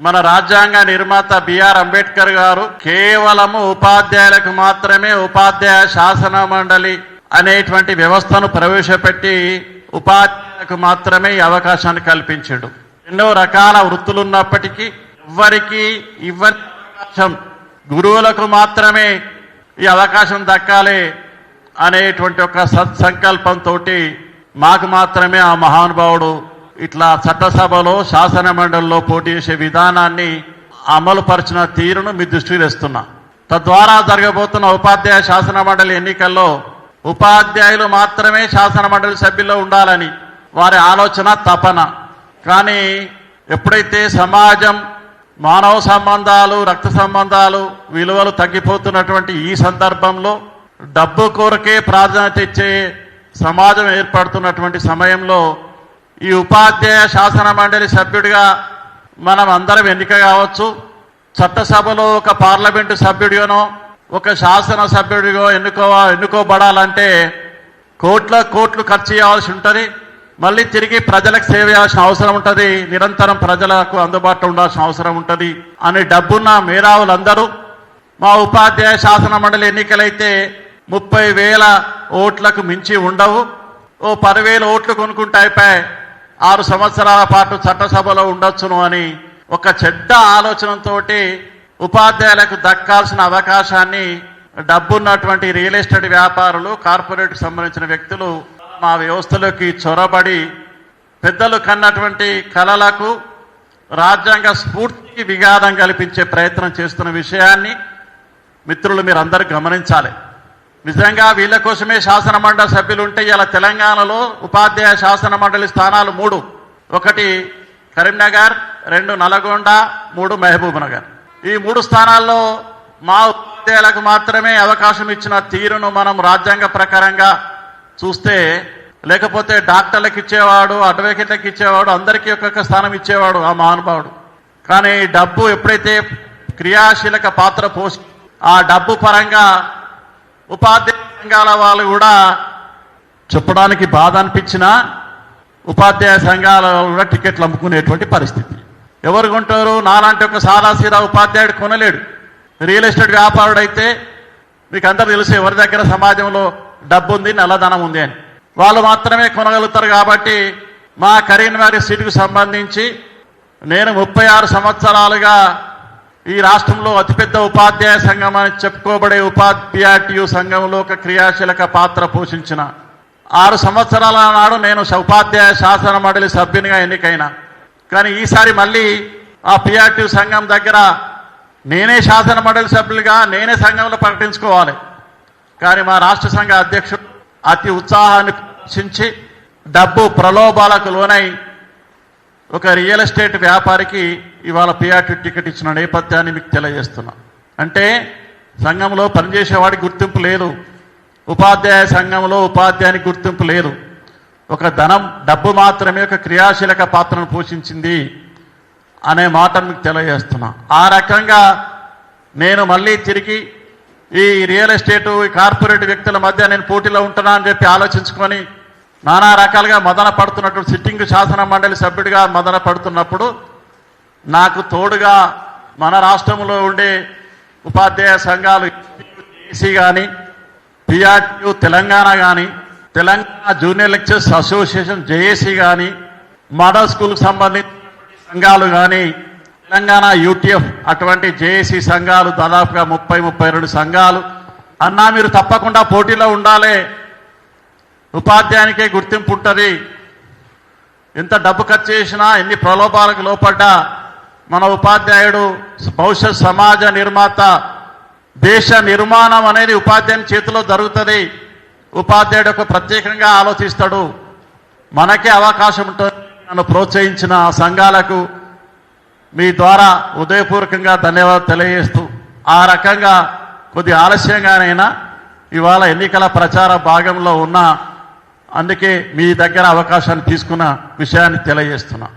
మన రాజ్యాంగ నిర్మాత బిఆర్ అంబేద్కర్ గారు కేవలము ఉపాధ్యాయులకు మాత్రమే ఉపాధ్యాయ శాసన మండలి అనేటువంటి వ్యవస్థను ప్రవేశపెట్టి ఉపాధ్యాయులకు మాత్రమే ఈ అవకాశాన్ని కల్పించాడు. ఎన్నో రకాల వృత్తులు ఉన్నప్పటికీ ఎవ్వరికి ఇవ్వని అవకాశం గురువులకు మాత్రమే ఈ అవకాశం దక్కాలి అనేటువంటి ఒక సత్సంకల్పంతో మాకు మాత్రమే ఆ మహానుభావుడు ఇట్లా చట్టసభలో శాసన మండలిలో పోటీ చేసే విధానాన్ని అమలు పరిచిన తీరును మీ దృష్టికి తెస్తున్నా. తద్వారా జరగబోతున్న ఉపాధ్యాయ శాసన మండలి ఎన్నికల్లో ఉపాధ్యాయులు మాత్రమే శాసన మండలి సభ్యుల్లో ఉండాలని వారి ఆలోచన తపన. కానీ ఎప్పుడైతే సమాజం మానవ సంబంధాలు రక్త సంబంధాలు విలువలు తగ్గిపోతున్నటువంటి ఈ సందర్భంలో డబ్బు కొరకే ప్రాధాన్యత ఇచ్చే సమాజం ఏర్పడుతున్నటువంటి సమయంలో ఈ ఉపాధ్యాయ శాసన మండలి సభ్యుడిగా మనం అందరం ఎన్నిక కావచ్చు. చట్టసభలో ఒక పార్లమెంటు సభ్యుడిగానో ఒక శాసన సభ్యుడిగా ఎన్నుకో ఎన్నుకోబడాలంటే కోట్ల కోట్లు ఖర్చు చేయాల్సి ఉంటుంది. మళ్ళీ తిరిగి ప్రజలకు సేవ చేయాల్సిన అవసరం ఉంటుంది. నిరంతరం ప్రజలకు అందుబాటులో ఉండాల్సిన అవసరం ఉంటుంది అని డబ్బున్న మేధావులందరూ మా ఉపాధ్యాయ శాసన మండలి ఎన్నికలైతే ముప్పై వేల ఓట్లకు మించి ఉండవు. ఓ పదివేల ఓట్లు కొనుక్కుంటే అయిపోయి ఆరు సంవత్సరాల పాటు చట్టసభలో ఉండొచ్చును అని ఒక చెడ్డ ఆలోచనతోటి ఉపాధ్యాయులకు దక్కాల్సిన అవకాశాన్ని డబ్బున్నటువంటి రియల్ ఎస్టేట్ వ్యాపారులు కార్పొరేట్ సంబంధించిన వ్యక్తులు మా వ్యవస్థలోకి చొరబడి పెద్దలు కన్నటువంటి కళలకు రాజ్యాంగ స్ఫూర్తికి విఘాతం కల్పించే ప్రయత్నం చేస్తున్న విషయాన్ని మిత్రులు మీరు అందరూ గమనించాలి. నిజంగా వీళ్ళ కోసమే శాసనమండలి సభ్యులు ఉంటే ఇలా తెలంగాణలో ఉపాధ్యాయ శాసన మండలి స్థానాలు మూడు. ఒకటి కరీంనగర్ రెండు నల్గొండ మూడు మహబూబ్ నగర్. ఈ మూడు స్థానాల్లో మా ఉపాధ్యాయులకు మాత్రమే అవకాశం ఇచ్చిన తీరును మనం రాజ్యాంగ ప్రకారంగా చూస్తే లేకపోతే డాక్టర్లకు ఇచ్చేవాడు అడ్వకేట్లకు ఇచ్చేవాడు అందరికీ ఒక్కొక్క స్థానం ఇచ్చేవాడు ఆ మహానుభావుడు. కానీ డబ్బు ఎప్పుడైతే క్రియాశీలక పాత్ర పోసి ఆ డబ్బు పరంగా ఉపాధ్యాయ సంఘాల వాళ్ళు కూడా చెప్పడానికి బాధ అనిపించిన ఉపాధ్యాయ సంఘాల వాళ్ళు కూడా టికెట్లు అమ్ముకునేటువంటి పరిస్థితి. ఎవరు కొంటారు? నాలాంటి ఒక సాదాసీదా ఉపాధ్యాయుడు కొనలేడు. రియల్ ఎస్టేట్ వ్యాపారుడు అయితే మీకు అందరు తెలుసు ఎవరి దగ్గర సమాజంలో డబ్బు ఉంది నల్లధనం ఉంది అని. వాళ్ళు మాత్రమే కొనగలుగుతారు కాబట్టి మా కరీంనగర్ సీటుకు సంబంధించి నేను ముప్పై ఆరు సంవత్సరాలుగా ఈ రాష్ట్రంలో అతిపెద్ద ఉపాధ్యాయ సంఘం అని చెప్పుకోబడే ఉపాధ్యాయు సంఘంలో ఒక క్రియాశీలక పాత్ర పోషించిన ఆరు సంవత్సరాల నాడు నేను ఉపాధ్యాయ శాసన మండలి సభ్యునిగా ఎన్నికైనా. కానీ ఈసారి మళ్ళీ ఆ పిఆర్టీ సంఘం దగ్గర నేనే శాసన మండలి సభ్యులుగా నేనే సంఘంలో ప్రకటించుకోవాలి. కానీ మా రాష్ట్ర సంఘ అధ్యక్షుడు అతి ఉత్సాహాన్ని ప్రదర్శించి డబ్బు ప్రలోభాలకు లోనై ఒక రియల్ ఎస్టేట్ వ్యాపారికి ఇవాళ పిఆర్టీ టికెట్ ఇచ్చిన నేపథ్యాన్ని మీకు తెలియజేస్తున్నా. అంటే సంఘంలో పనిచేసేవాడికి గుర్తింపు లేదు. ఉపాధ్యాయ సంఘంలో ఉపాధ్యాయునికి గుర్తింపు లేదు. ఒక ధనం డబ్బు మాత్రమే ఒక క్రియాశీలక పాత్రను పోషించింది అనే మాట మీకు తెలియజేస్తున్నా. ఆ రకంగా నేను మళ్ళీ తిరిగి ఈ రియల్ ఎస్టేటు ఈ కార్పొరేట్ వ్యక్తుల మధ్య నేను పోటీలో ఉంటున్నా అని చెప్పి ఆలోచించుకొని నానా రకాలుగా మదన పడుతున్నటువంటి సిట్టింగ్ శాసన మండలి సభ్యుడిగా మదన పడుతున్నప్పుడు నాకు తోడుగా మన రాష్ట్రంలో ఉండే ఉపాధ్యాయ సంఘాలు ఏసీ కానీ పిఆర్టీయు తెలంగాణ కానీ Telangana junior lecturers association JAC కానీ మోడల్ స్కూల్కి సంబంధించిన సంఘాలు కానీ తెలంగాణ యూటీఎఫ్ అటువంటి జేఏసీ సంఘాలు దాదాపుగా ముప్పై ముప్పై రెండు సంఘాలు. అన్నా మీరు తప్పకుండా పోటీలో ఉండాలి. ఉపాధ్యాయునికే గుర్తింపు ఉంటుంది. ఎంత డబ్బు ఖర్చు చేసినా ఎన్ని ప్రలోభాలకు లోపడ్డా మన ఉపాధ్యాయుడు భవిష్యత్ సమాజ నిర్మాత దేశ నిర్మాణం అనేది ఉపాధ్యాయుని చేతిలో జరుగుతుంది. ఉపాధ్యాయుడు ఒక ప్రత్యేకంగా ఆలోచిస్తాడు. మనకే అవకాశం ఉంటుంది. నన్ను ప్రోత్సహించిన ఆ సంఘాలకు మీ ద్వారా ఉదయపూర్వకంగా ధన్యవాదాలు తెలియజేస్తూ ఆ రకంగా కొద్ది ఆలస్యంగానైనా ఇవాళ ఎన్నికల ప్రచార భాగంలో ఉన్న అందుకే మీ దగ్గర అవకాశాన్ని తీసుకున్న విషయాన్ని తెలియజేస్తున్నా.